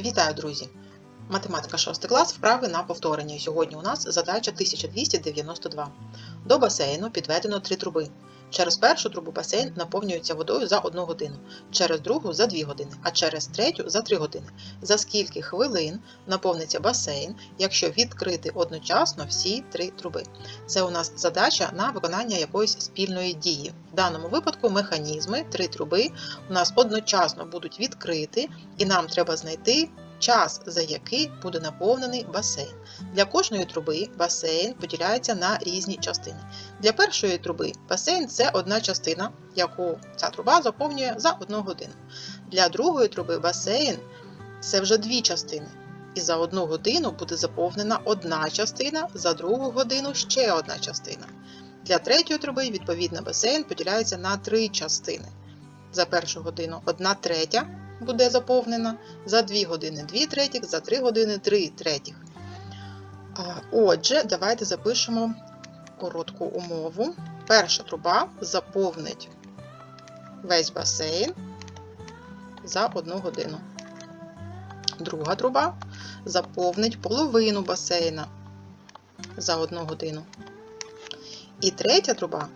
Вітаю, друзі! Математика 6 клас, вправи на повторення. Сьогодні у нас задача 1292. До басейну підведено три труби. Через першу трубу басейн наповнюється водою за 1 годину, через другу за 2 години, а через третю за 3 години. За скільки хвилин наповниться басейн, якщо відкрити одночасно всі три труби? Це у нас задача на виконання якоїсь спільної дії. В даному випадку механізми, три труби у нас одночасно будуть відкриті, і нам треба знайти час, за який буде наповнений басейн. Для кожної труби басейн поділяється на різні частини. Для першої труби басейн це одна частина, яку ця труба заповнює за одну годину. Для другої труби басейн це вже дві частини. І за одну годину буде заповнена одна частина, за другу годину ще одна частина. Для третьої труби, відповідно, басейн поділяється на три частини. За першу годину одна третя буде заповнена, за 2 години 2 третіх, за 3 години 3 третіх. Отже, давайте запишемо коротку умову. Перша труба заповнить весь басейн за 1 годину. Друга труба заповнить половину басейна за 1 годину. І третя труба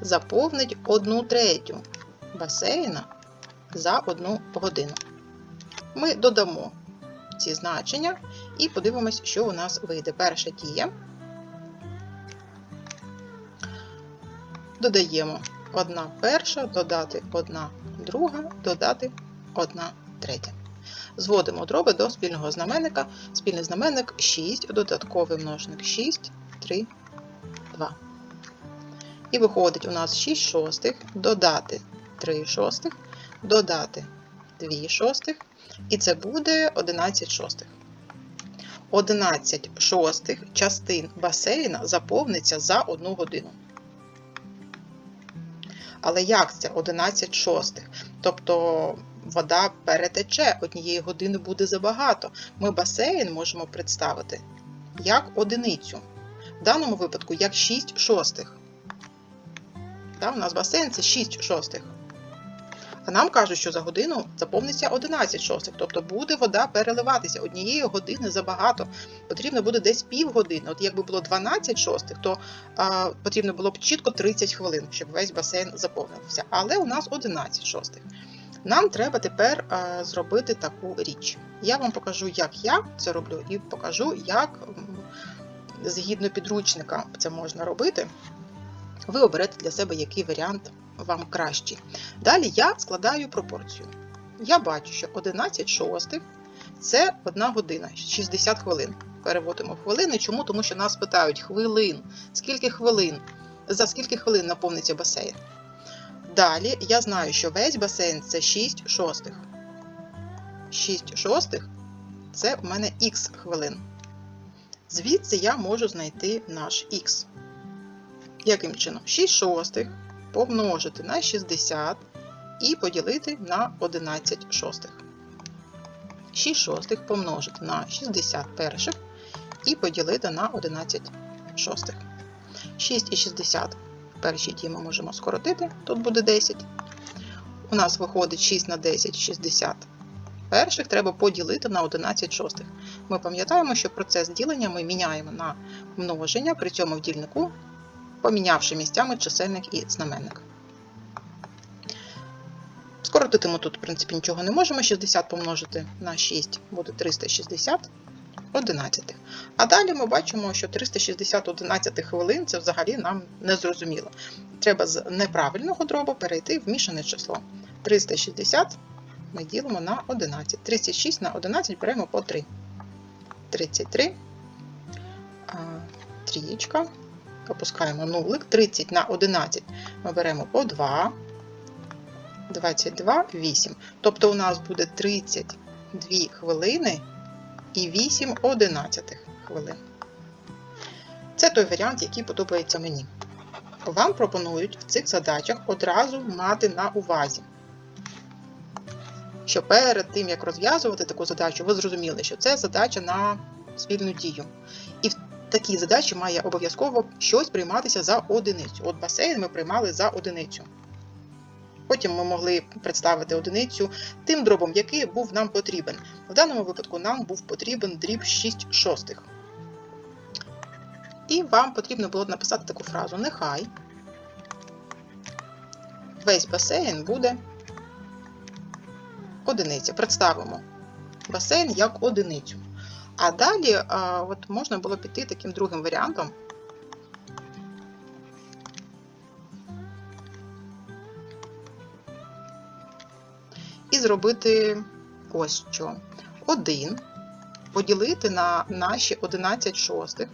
заповнить 1 третю басейна за 1 годину. Ми додамо ці значення і подивимось, що у нас вийде. Перша дія. Додаємо 1 перша, додати 1 друга, додати 1 третя. Зводимо дроби до спільного знаменника. Спільний знаменник 6, додатковий множник 6, 3, 2. І виходить у нас 6 шостих, додати 3 шостих, додати 2 шостих, і це буде 11 шостих. 11 шостих частин басейна заповниться за 1 годину. Але як це 11 шостих? Тобто вода перетече, однієї години буде забагато. Ми басейн можемо представити як одиницю. В даному випадку як 6 шостих. У нас басейн це 6 шостих. А нам кажуть, що за годину заповниться 11 шостих, тобто буде вода переливатися. Однієї години забагато. Потрібно буде десь півгодини. От якби було 12 шостих, то а, потрібно було б чітко 30 хвилин, щоб весь басейн заповнився. Але у нас 11 шостих. Нам треба тепер а, зробити таку річ. Я вам покажу, як я це роблю, і покажу, як згідно підручника це можна робити. Ви оберете для себе який варіант вам кращий. Далі я складаю пропорцію. Я бачу, що 11 шостих це 1 година, 60 хвилин. Переводимо в хвилини. Чому? Тому що нас питають хвилин. Скільки хвилин? За скільки хвилин наповниться басейн? Далі я знаю, що весь басейн це 6 шостих. 6 шостих це у мене х хвилин. Звідси я можу знайти наш х. Яким чином? 6 шостих помножити на 60 і поділити на 11 шостих. 6 шостих помножити на 60 перших і поділити на 11 шостих. 6 і 60 перші ті ми можемо скоротити, тут буде 10. У нас виходить 6 на 10 60 перших треба поділити на 11 шостих. Ми пам'ятаємо, що процес ділення ми міняємо на множення, при цьому в дільнику помінявши місцями чисельник і знаменник. Скоротити ми тут, в принципі, нічого не можемо. 60 помножити на 6 буде 360 одинадцятих. А далі ми бачимо, що 360 одинадцятих хвилин це взагалі нам не зрозуміло. Треба з неправильного дробу перейти в мішане число. 360 ми ділимо на 11. 36 на 11 беремо по 3. 33, трієчка опускаємо нулик, 30 на 11 ми беремо по 2, 22, 8. Тобто у нас буде 32 хвилини і 8 одинадцятих хвилин. Це той варіант, який подобається мені. Вам пропонують в цих задачах одразу мати на увазі, що перед тим, як розв'язувати таку задачу, ви зрозуміли, що це задача на спільну дію. Такій задачі має обов'язково щось прийматися за одиницю. От басейн ми приймали за одиницю. Потім ми могли представити одиницю тим дробом, який був нам потрібен. В даному випадку нам був потрібен дріб 6 шостих. І вам потрібно було написати таку фразу: Нехай весь басейн буде одиниця. Представимо басейн як одиницю. А далі а, от можна було піти таким другим варіантом. І зробити ось що. 1 поділити на наші 11 шостих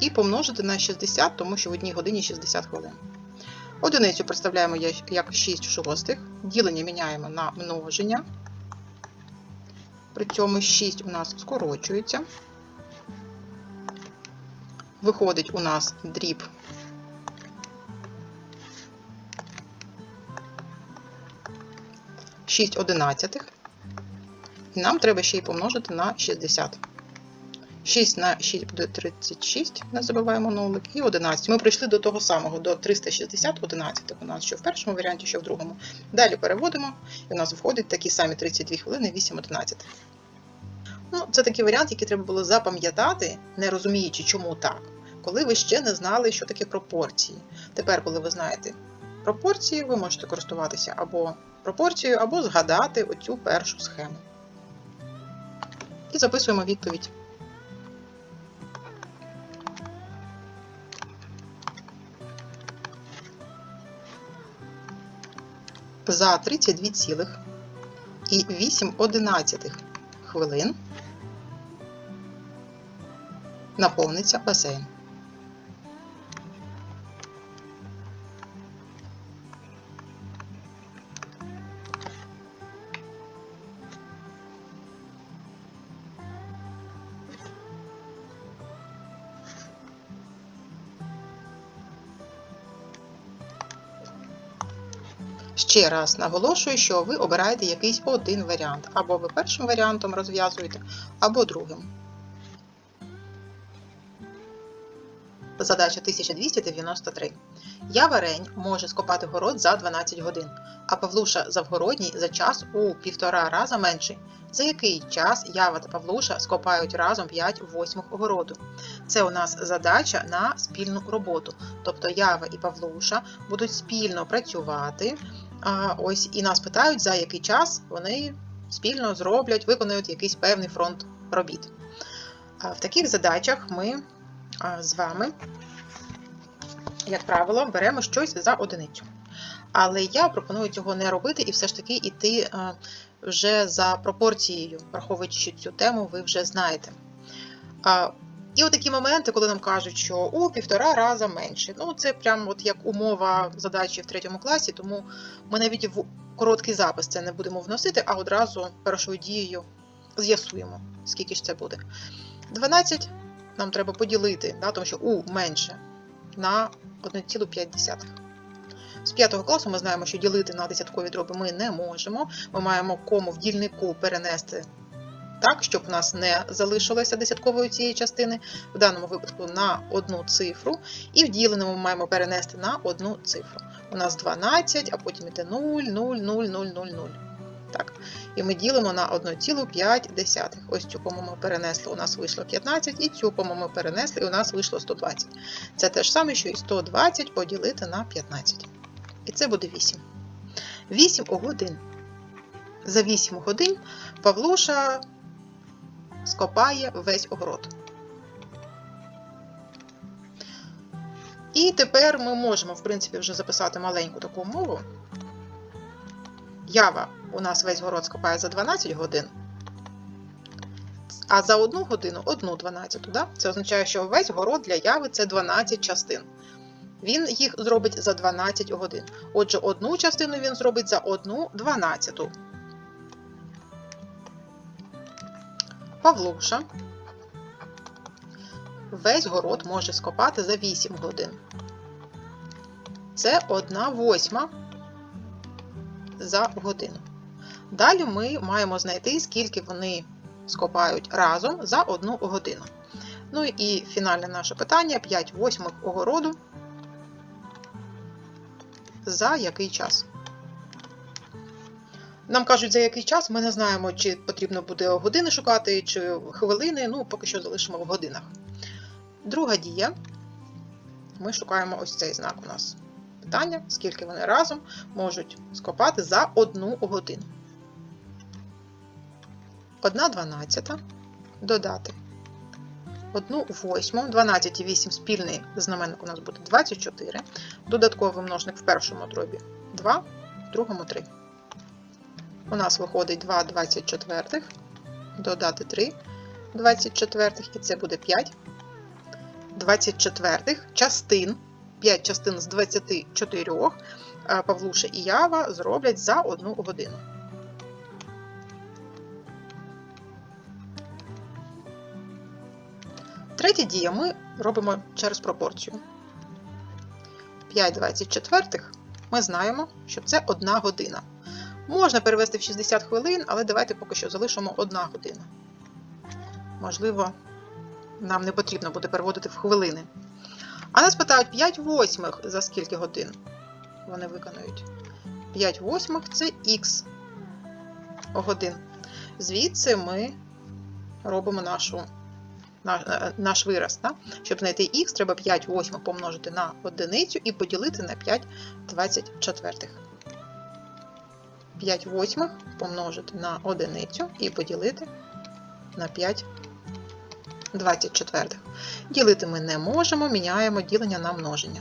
і помножити на 60, тому що в одній годині 60 хвилин. Одиницю представляємо як 6 шостих, ділення міняємо на множення. При цьому 6 у нас скорочується. Виходить у нас дріб 6 одинадцятих. І нам треба ще й помножити на 60. 6 на 6 буде 36, не забуваємо нолик, і 11. Ми прийшли до того самого, до 360 11 у нас, що в першому варіанті, що в другому. Далі переводимо, і у нас виходить такі самі 32 хвилини, 8 11. Ну, Це такий варіант, який треба було запам'ятати, не розуміючи, чому так, коли ви ще не знали, що таке пропорції. Тепер, коли ви знаєте пропорції, ви можете користуватися або пропорцією, або згадати оцю першу схему. І записуємо відповідь. За 32,8 хвилин наповниться басейн. Ще раз наголошую, що ви обираєте якийсь один варіант. Або ви першим варіантом розв'язуєте, або другим. Задача 1293. Ява Рень може скопати город за 12 годин, а Павлуша Завгородній за час у півтора раза менший. За який час Ява та Павлуша скопають разом 5 восьмих огороду? Це у нас задача на спільну роботу. Тобто Ява і Павлуша будуть спільно працювати. А, ось І нас питають, за який час вони спільно зроблять, виконують якийсь певний фронт робіт. В таких задачах ми з вами, як правило, беремо щось за одиницю. Але я пропоную цього не робити і все ж таки йти вже за пропорцією, враховуючи цю тему, ви вже знаєте. І от такі моменти, коли нам кажуть, що у півтора раза менше. Ну, це прямо от як умова задачі в третьому класі, тому ми навіть в короткий запис це не будемо вносити, а одразу першою дією з'ясуємо, скільки ж це буде. 12 нам треба поділити, да, тому що у менше на 1,5. З 5 класу ми знаємо, що ділити на десяткові дроби ми не можемо. Ми маємо кому в дільнику перенести так, щоб у нас не залишилося десяткової цієї частини, в даному випадку на одну цифру, і в діленому ми маємо перенести на одну цифру. У нас 12, а потім йде 0, 0, 0, 0, 0, 0. Так. І ми ділимо на 1,5. Ось цю кому ми перенесли, у нас вийшло 15, і цю кому ми перенесли, і у нас вийшло 120. Це те ж саме, що і 120 поділити на 15. І це буде 8. 8 годин. За 8 годин Павлуша скопає весь огород. І тепер ми можемо, в принципі, вже записати маленьку таку умову. Ява у нас весь город скопає за 12 годин, а за одну годину одну 12. Да? Це означає, що весь город для яви це 12 частин. Він їх зробить за 12 годин. Отже, одну частину він зробить за одну 12. Павлуша весь город може скопати за 8 годин. Це 1 восьма за годину. Далі ми маємо знайти, скільки вони скопають разом за 1 годину. Ну і фінальне наше питання: 5 восьмих огороду. За який час? Нам кажуть, за який час ми не знаємо, чи потрібно буде години шукати, чи хвилини. Ну, поки що залишимо в годинах. Друга дія. Ми шукаємо ось цей знак у нас. Питання, скільки вони разом можуть скопати за одну годину. 1 дванадцята додати 1 восьму, 12 і 8 спільний знаменник у нас буде 24. Додатковий множник в першому дробі 2, в другому 3. У нас виходить 2 24, додати 3 24, і це буде 5 24 частин, 5 частин з 24 Павлуша і Ява зроблять за одну годину. Третя дія ми робимо через пропорцію. 5 24 ми знаємо, що це 1 година. Можна перевести в 60 хвилин, але давайте поки що залишимо 1 година. Можливо, нам не потрібно буде переводити в хвилини. А нас питають 5 восьмих за скільки годин вони виконують. 5 восьмих це х годин. Звідси ми робимо нашу, на- наш вираз. Да? Щоб знайти х, треба 5 восьмих помножити на одиницю і поділити на 5 24. 5 восьмих помножити на одиницю і поділити на 5 24. Ділити ми не можемо, міняємо ділення на множення.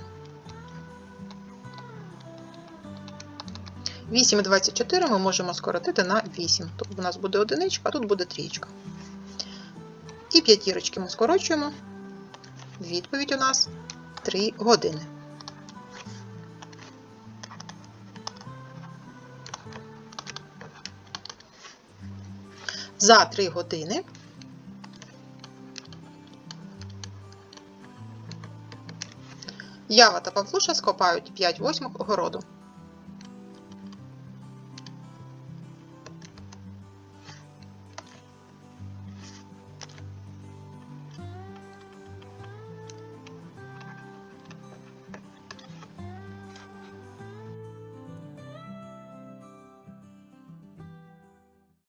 8 24 ми можемо скоротити на 8. Тобто у нас буде одиничка, а тут буде трієчка. І п'ятірочки ми скорочуємо. Відповідь у нас 3 години. За 3 години Ява та Павлуша скопають 5 восьмих огороду.